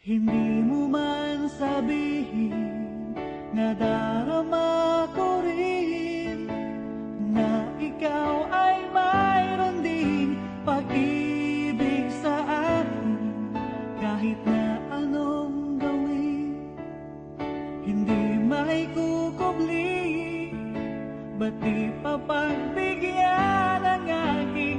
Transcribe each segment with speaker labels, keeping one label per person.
Speaker 1: Hindi mo man sabihin na darama ko rin na ikaw ay mayroon ding pag-ibig sa akin. Kahit na anong gawin hindi may kukubli. Ba't di pa pagbigyan ang aking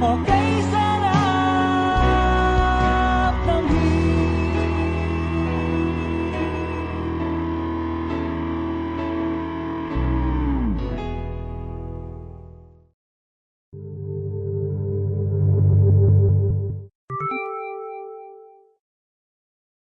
Speaker 1: Okay.